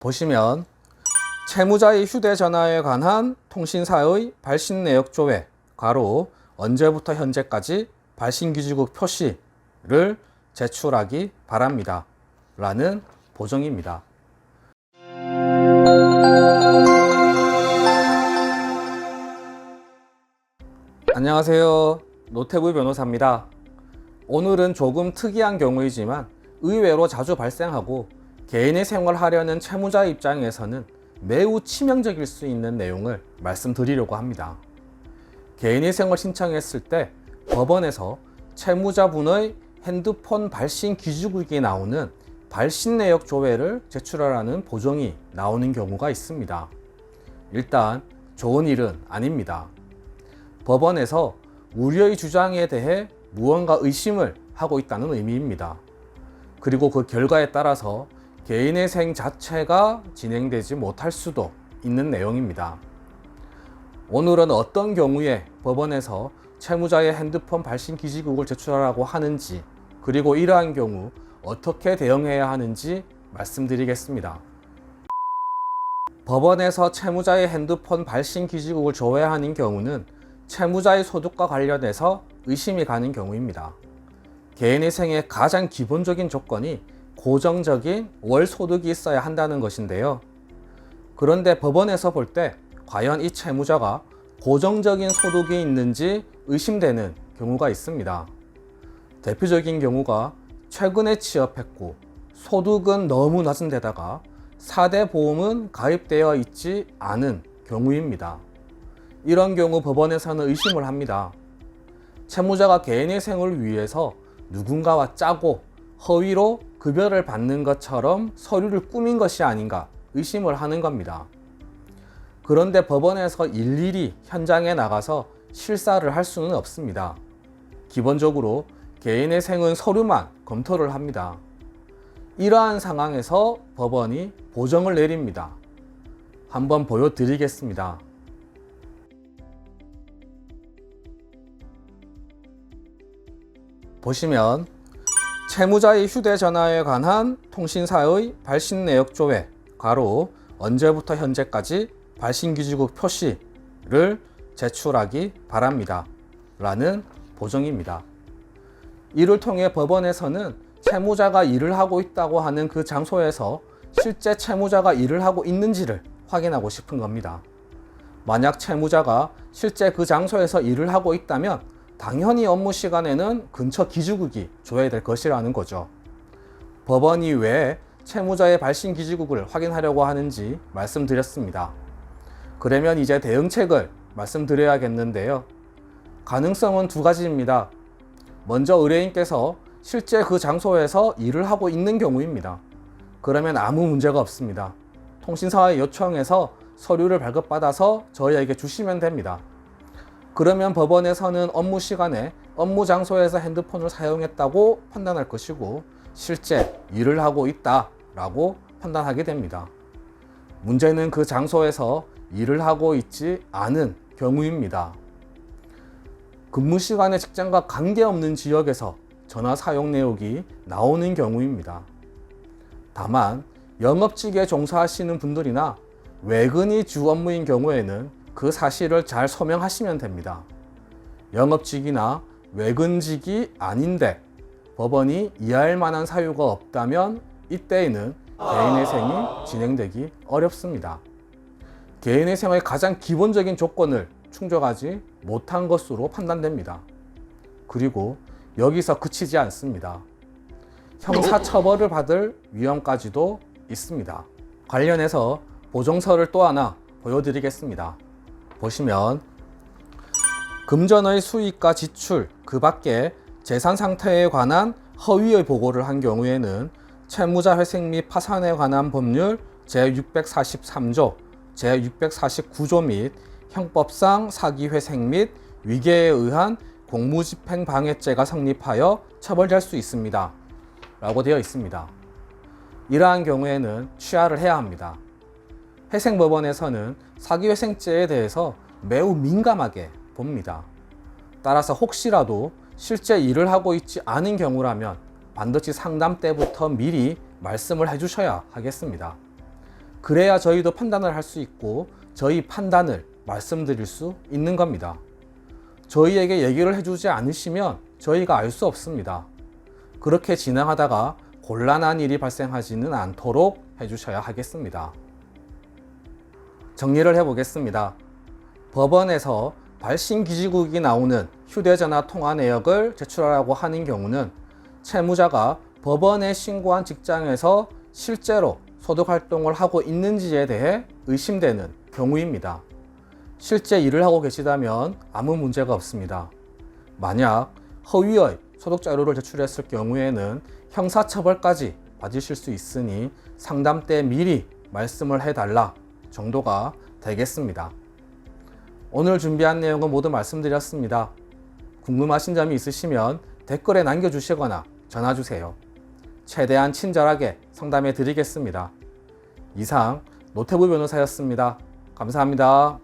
보시면 채무자의 휴대전화에 관한 통신사의 발신 내역 조회, 가로 언제부터 현재까지 발신 기지국 표시를 제출하기 바랍니다. 라는 보정입니다. 안녕하세요. 노태부 변호사입니다. 오늘은 조금 특이한 경우이지만 의외로 자주 발생하고 개인의 생활하려는 채무자 입장에서는 매우 치명적일 수 있는 내용을 말씀드리려고 합니다. 개인의 생활 신청했을 때 법원에서 채무자분의 핸드폰 발신 기주국이 나오는 발신 내역 조회를 제출하라는 보정이 나오는 경우가 있습니다. 일단 좋은 일은 아닙니다. 법원에서 우려의 주장에 대해 무언가 의심을 하고 있다는 의미입니다. 그리고 그 결과에 따라서 개인의 생 자체가 진행되지 못할 수도 있는 내용입니다. 오늘은 어떤 경우에 법원에서 채무자의 핸드폰 발신 기지국을 제출하라고 하는지, 그리고 이러한 경우 어떻게 대응해야 하는지 말씀드리겠습니다. 법원에서 채무자의 핸드폰 발신 기지국을 조회하는 경우는 채무자의 소득과 관련해서 의심이 가는 경우입니다. 개인의 생의 가장 기본적인 조건이 고정적인 월 소득이 있어야 한다는 것인데요. 그런데 법원에서 볼 때 과연 이 채무자가 고정적인 소득이 있는지 의심되는 경우가 있습니다. 대표적인 경우가 최근에 취업했고 소득은 너무 낮은 데다가 4대 보험은 가입되어 있지 않은 경우입니다. 이런 경우 법원에서는 의심을 합니다. 채무자가 개인의 생을 위해서 누군가와 짜고 허위로 급여를 받는 것처럼 서류를 꾸민 것이 아닌가 의심을 하는 겁니다. 그런데 법원에서 일일이 현장에 나가서 실사를 할 수는 없습니다. 기본적으로 개인의 생은 서류만 검토를 합니다. 이러한 상황에서 법원이 보정을 내립니다. 한번 보여드리겠습니다. 보시면 채무자의 휴대전화에 관한 통신사의 발신 내역 조회, 가로 언제부터 현재까지 발신 기지국 표시를 제출하기 바랍니다. 라는 보정입니다. 이를 통해 법원에서는 채무자가 일을 하고 있다고 하는 그 장소에서 실제 채무자가 일을 하고 있는지를 확인하고 싶은 겁니다. 만약 채무자가 실제 그 장소에서 일을 하고 있다면 당연히 업무 시간에는 근처 기지국이 조회될 것이라는 거죠. 법원이 왜 채무자의 발신 기지국을 확인하려고 하는지 말씀드렸습니다. 그러면 이제 대응책을 말씀드려야겠는데요. 가능성은 두 가지입니다. 먼저 의뢰인께서 실제 그 장소에서 일을 하고 있는 경우입니다. 그러면 아무 문제가 없습니다. 통신사의 요청해서 서류를 발급받아서 저희에게 주시면 됩니다. 그러면 법원에서는 업무 시간에 업무 장소에서 핸드폰을 사용했다고 판단할 것이고 실제 일을 하고 있다라고 판단하게 됩니다. 문제는 그 장소에서 일을 하고 있지 않은 경우입니다. 근무 시간에 직장과 관계없는 지역에서 전화 사용 내역이 나오는 경우입니다. 다만 영업직에 종사하시는 분들이나 외근이 주 업무인 경우에는 그 사실을 잘 소명하시면 됩니다. 영업직이나 외근직이 아닌데 법원이 이해할 만한 사유가 없다면 이때에는 개인회생이 진행되기 어렵습니다. 개인회생의 가장 기본적인 조건을 충족하지 못한 것으로 판단됩니다. 그리고 여기서 그치지 않습니다. 형사 처벌을 받을 위험까지도 있습니다. 관련해서 보정서를 또 하나 보여드리겠습니다. 보시면 금전의 수익과 지출 그 밖에 재산 상태에 관한 허위의 보고를 한 경우에는 채무자 회생 및 파산에 관한 법률 제643조, 제649조 및 형법상 사기 회생 및 위계에 의한 공무집행 방해죄가 성립하여 처벌될 수 있습니다. 라고 되어 있습니다. 이러한 경우에는 취하를 해야 합니다. 회생법원에서는 사기회생죄에 대해서 매우 민감하게 봅니다. 따라서 혹시라도 실제 일을 하고 있지 않은 경우라면 반드시 상담 때부터 미리 말씀을 해주셔야 하겠습니다. 그래야 저희도 판단을 할 수 있고 저희 판단을 말씀드릴 수 있는 겁니다. 저희에게 얘기를 해주지 않으시면 저희가 알 수 없습니다. 그렇게 진행하다가 곤란한 일이 발생하지는 않도록 해주셔야 하겠습니다. 정리를 해보겠습니다. 법원에서 발신 기지국이 나오는 휴대전화 통화 내역을 제출하라고 하는 경우는 채무자가 법원에 신고한 직장에서 실제로 소득 활동을 하고 있는지에 대해 의심되는 경우입니다. 실제 일을 하고 계시다면 아무 문제가 없습니다. 만약 허위의 소득 자료를 제출했을 경우에는 형사처벌까지 받으실 수 있으니 상담 때 미리 말씀을 해달라 정도가 되겠습니다. 오늘 준비한 내용은 모두 말씀드렸습니다. 궁금하신 점이 있으시면 댓글에 남겨주시거나 전화 주세요. 최대한 친절하게 상담해 드리겠습니다. 이상 노태부 변호사였습니다. 감사합니다.